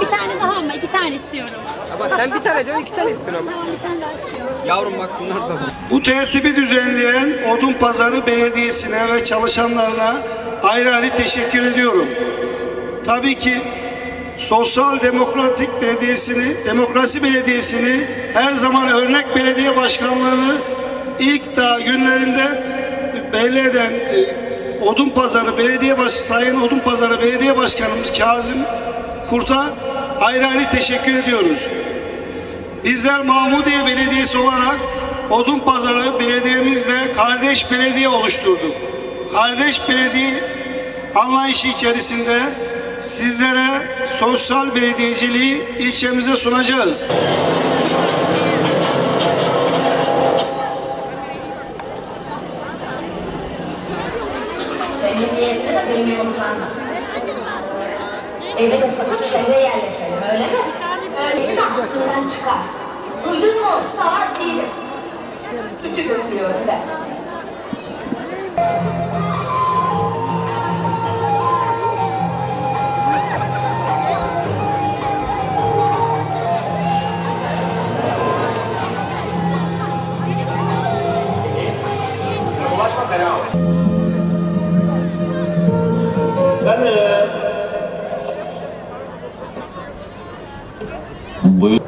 Bir tane daha ama iki tane istiyorum. Ama sen bir tane diyorsun iki tane istiyorsun ama. Tamam bir tane daha istiyorum. Yavrum bak bunlar da Bu tertibi düzenleyen Odun Pazarı Belediyesi'ne ve çalışanlarına ayrı ayrı teşekkür ediyorum. Tabii ki Sosyal Demokratik Belediyesi'ni, Demokrasi Belediyesi'ni her zaman örnek belediye başkanlığını ilk daha günlerinde belli eden e, Odun Pazarı Belediye Baş Sayın Odun Pazarı Belediye Başkanımız Kazım Kurt'a ayrı ayrı teşekkür ediyoruz. Bizler Mahmudiye Belediyesi olarak Odun Pazarı belediyemizle kardeş belediye oluşturduk. Kardeş belediye anlayışı içerisinde sizlere sosyal belediyeciliği ilçemize sunacağız. temizleyebiliriz, benim yolumdan da. Evi de satıp şehre yerleşelim, öyle mi? Öyle de aklından çıkar. Duydun mu? Salak değilim. Sütü götürüyorum ben. Watch my head out. Efendim? Buyur.